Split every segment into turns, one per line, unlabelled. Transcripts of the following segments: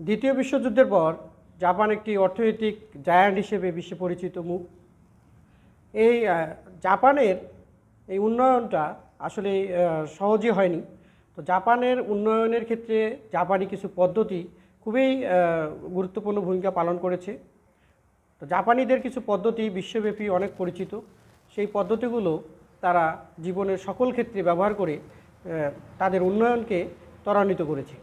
দ্বিতীয় বিশ্বযুদ্ধের পর জাপান একটি অর্থনৈতিক জায়ান্ট হিসেবে বিশ্বে পরিচিত মুখ। এই জাপানের এই উন্নয়নটা আসলে সহজে হয়নি। তো জাপানের উন্নয়নের ক্ষেত্রে জাপানি কিছু পদ্ধতি খুবই গুরুত্বপূর্ণ ভূমিকা পালন করেছে। তো জাপানিদের কিছু পদ্ধতি বিশ্বব্যাপী অনেক পরিচিত। সেই পদ্ধতিগুলো তারা জীবনের সকল ক্ষেত্রে ব্যবহার করে তাদের উন্নয়নকে ত্বরান্বিত করেছে।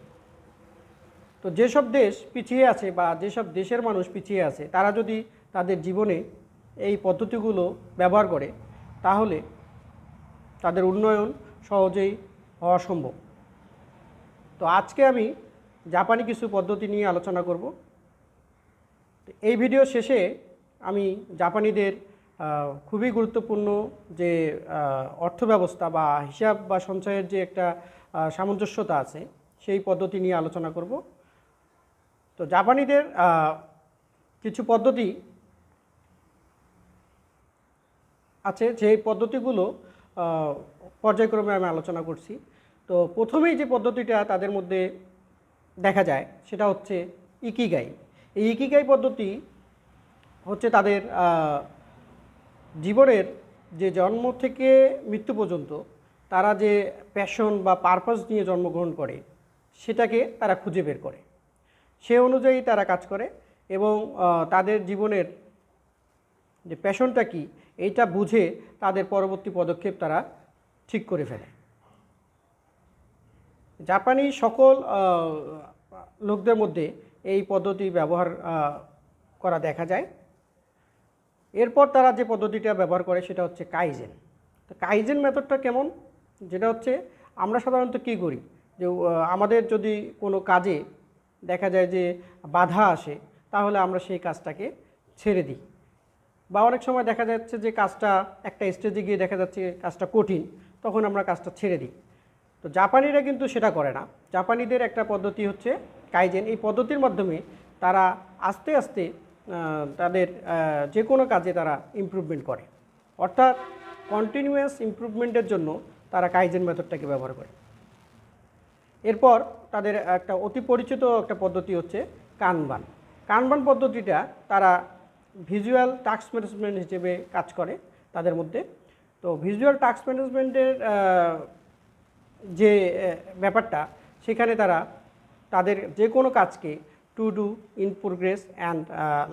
তো যেসব দেশ পিছিয়ে আছে বা যেসব দেশের মানুষ পিছিয়ে আছে, তারা যদি তাদের জীবনে এই পদ্ধতিগুলো ব্যবহার করে, তাহলে তাদের উন্নয়ন সহজেই হওয়া সম্ভব। তো আজকে আমি জাপানি কিছু পদ্ধতি নিয়ে আলোচনা করব। এই ভিডিও শেষে আমি জাপানিদের খুবই গুরুত্বপূর্ণ যে অর্থব্যবস্থা বা হিসাব বা সঞ্চয়ের যে একটা সামঞ্জস্যতা আছে, সেই পদ্ধতি নিয়ে আলোচনা করব। তো জাপানিদের কিছু পদ্ধতি আছে যে পদ্ধতিগুলো পর্যায়ক্রমে আমি আলোচনা করছি। তো প্রথমেই যে পদ্ধতিটা তাদের মধ্যে দেখা যায়, সেটা হচ্ছে ইকিগাই। এই ইকিগাই পদ্ধতি হচ্ছে তাদের জীবনের যে জন্ম থেকে মৃত্যু পর্যন্ত তারা যে প্যাশন বা পারপাস নিয়ে জন্মগ্রহণ করে, সেটাকে তারা খুঁজে বের করে। সে অনুযায়ী তারা কাজ করে এবং তাদের জীবনের যে প্যাশনটা কি, এইটা বুঝে তাদের পরবর্তী পদক্ষেপ তারা ঠিক করে ফেলে। জাপানি সকল লোকদের মধ্যে এই পদ্ধতি ব্যবহার করা দেখা যায়। এরপর তারা যে পদ্ধতিটা ব্যবহার করে সেটা হচ্ছে কাইজেন। তো কাইজেন মেথডটা কেমন? যেটা হচ্ছে আমরা সাধারণত কী করি? যে আমাদের যদি কোনো কাজে দেখা যায় যে বাধা আসে, তাহলে আমরা সেই কাজটাকে ছেড়ে দিই। বা অনেক সময় দেখা যাচ্ছে যে কাজটা একটা স্টেজে গিয়ে দেখা যাচ্ছে কাজটা কঠিন, তখন আমরা কাজটা ছেড়ে দিই। তো জাপানিরা কিন্তু সেটা করে না। জাপানিদের একটা পদ্ধতি হচ্ছে কাইজেন। এই পদ্ধতির মাধ্যমে তারা আস্তে আস্তে তাদের যে কোনো কাজে তারা ইমপ্রুভমেন্ট করে। অর্থাৎ কন্টিনিউয়াস ইমপ্রুভমেন্টের জন্য তারা কাইজেন মেথডটাকে ব্যবহার করে। এরপর তাদের একটা অতি পরিচিত একটা পদ্ধতি হচ্ছে কানবান কানবান পদ্ধতিটা তারা ভিজুয়াল টাস্ক ম্যানেজমেন্ট হিসেবে কাজ করে তাদের মধ্যে। তো ভিজুয়াল টাস্ক ম্যানেজমেন্টের যে ব্যাপারটা, সেখানে তারা তাদের যে কোনো কাজকে to do in progress and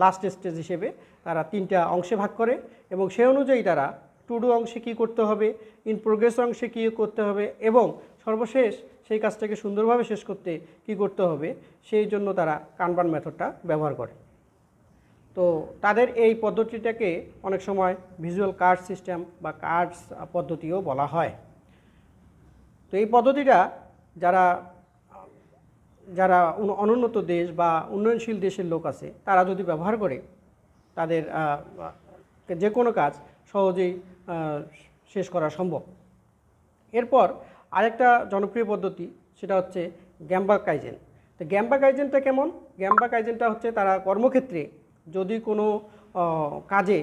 last stage হিসেবে তারা তিনটা অংশে ভাগ করে এবং সে অনুযায়ী তারা টু ডু অংশে কী করতে হবে ইন প্রোগ্রেস অংশে কী করতে হবে এবং সর্বশেষ সেই কাজটাকে সুন্দরভাবে শেষ করতে কী করতে হবে, সেই জন্য তারা কানবান মেথডটা ব্যবহার করে। তো তাদের এই পদ্ধতিটাকে অনেক সময় ভিজুয়াল কার্ড সিস্টেম বা কার্ডস পদ্ধতিও বলা হয়। তো এই পদ্ধতিটা যারা যারা অনুন্নত দেশ বা উন্নয়নশীল দেশের লোক আছে, তারা যদি ব্যবহার করে, তাদের যে কোনো কাজ সহজেই শেষ করা সম্ভব। এরপর আরেকটা জনপ্রিয় পদ্ধতি, সেটা হচ্ছে গ্যাম্বা কাইজেন। তো গ্যাম্বা কাইজেনটা কেমন? গ্যাম্বা কাইজেনটা হচ্ছে তারা কর্মক্ষেত্রে যদি কোনো কাজে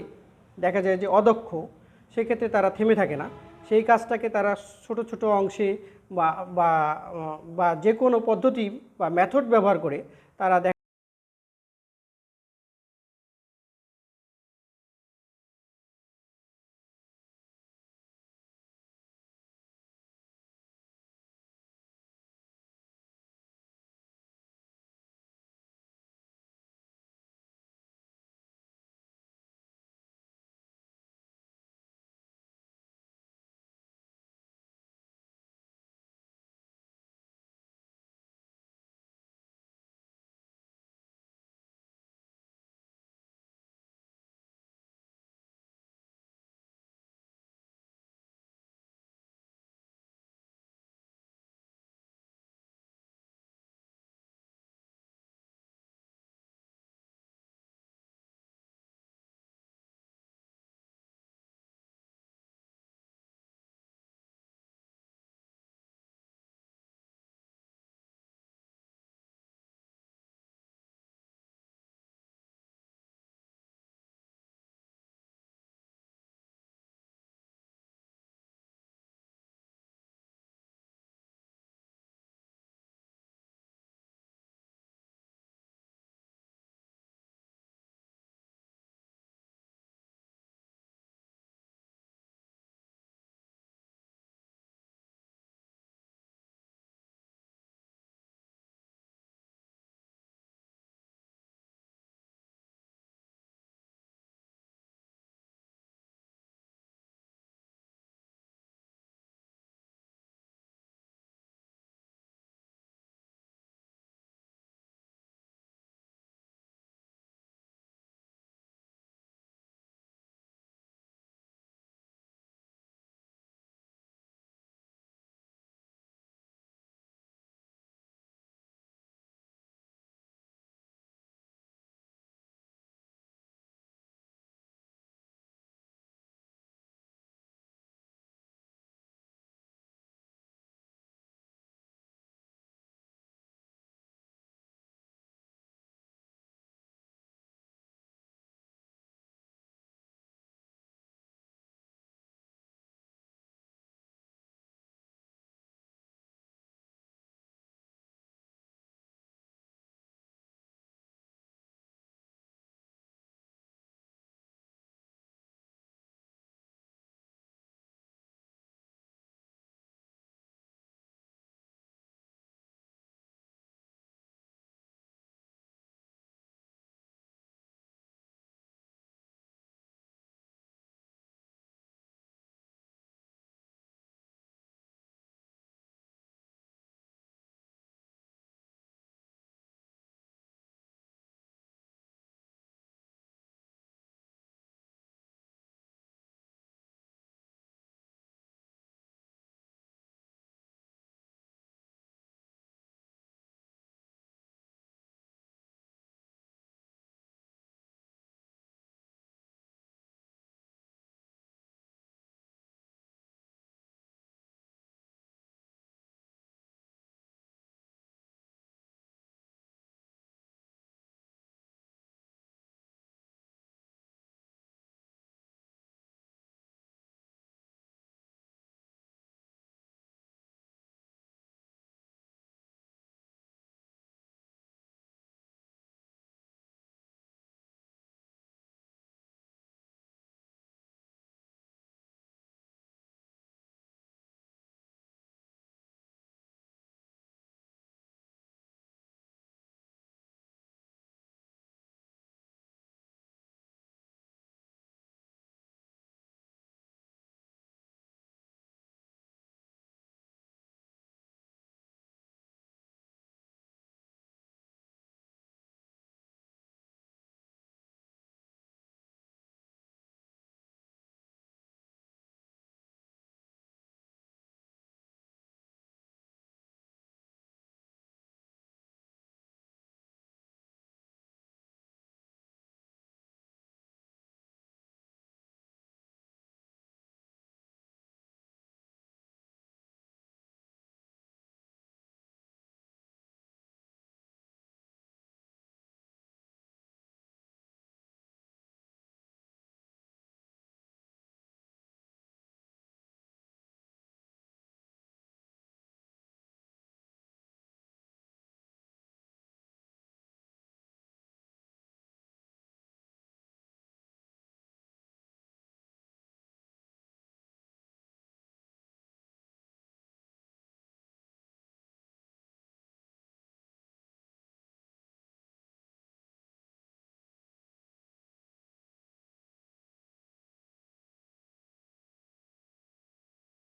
দেখা যায় যে অদক্ষ, সেক্ষেত্রে তারা থেমে থাকে না। সেই কাজটাকে তারা ছোট ছোট অংশে বা বা যে কোনো পদ্ধতি বা মেথড ব্যবহার করে তারা